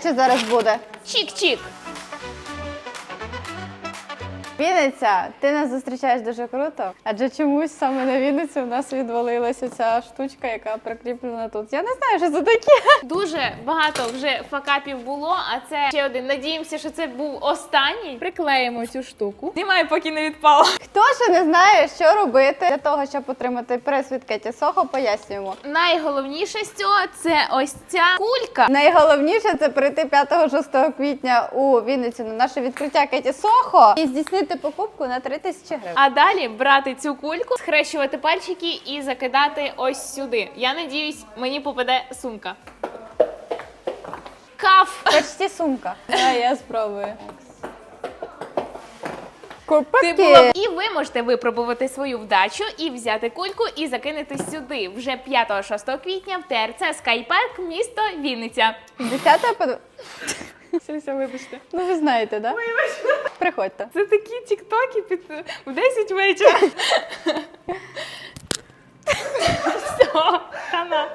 знаю, що зараз буде. Чік-чік. Вінниця, ти нас зустрічаєш дуже круто. Адже чомусь саме на Вінниці у нас відвалилася ця штучка, яка прикріплена тут. Я не знаю, що це таке. Дуже багато вже факапів було, а це ще один. Надіємося, що це був останній. Приклеїмо цю штуку. Знімаю, поки не відпало. Хто ще не знає, що робити для того, щоб отримати приз від Кеті Сохо, пояснюємо. Найголовніше з цього це ось ця кулька. Найголовніше це прийти 5-6 квітня у Вінницю на наше відкриття Кеті Сохо і здійснити покупку на 3 тисячі гривень. А далі брати цю кульку, схрещувати пальчики і закидати ось сюди. Я надіюсь, мені попаде сумка. Каф! Почти сумка. Давай я спробую. Ти була... І ви можете випробувати свою вдачу і взяти кульку і закинути сюди вже 5-6 квітня в ТРЦ Скайпарк, місто Вінниця. 10 по... Все, вибачте. Ну ви знаєте, да? Приходьте. Це такі тіктоки під в 10 вечора.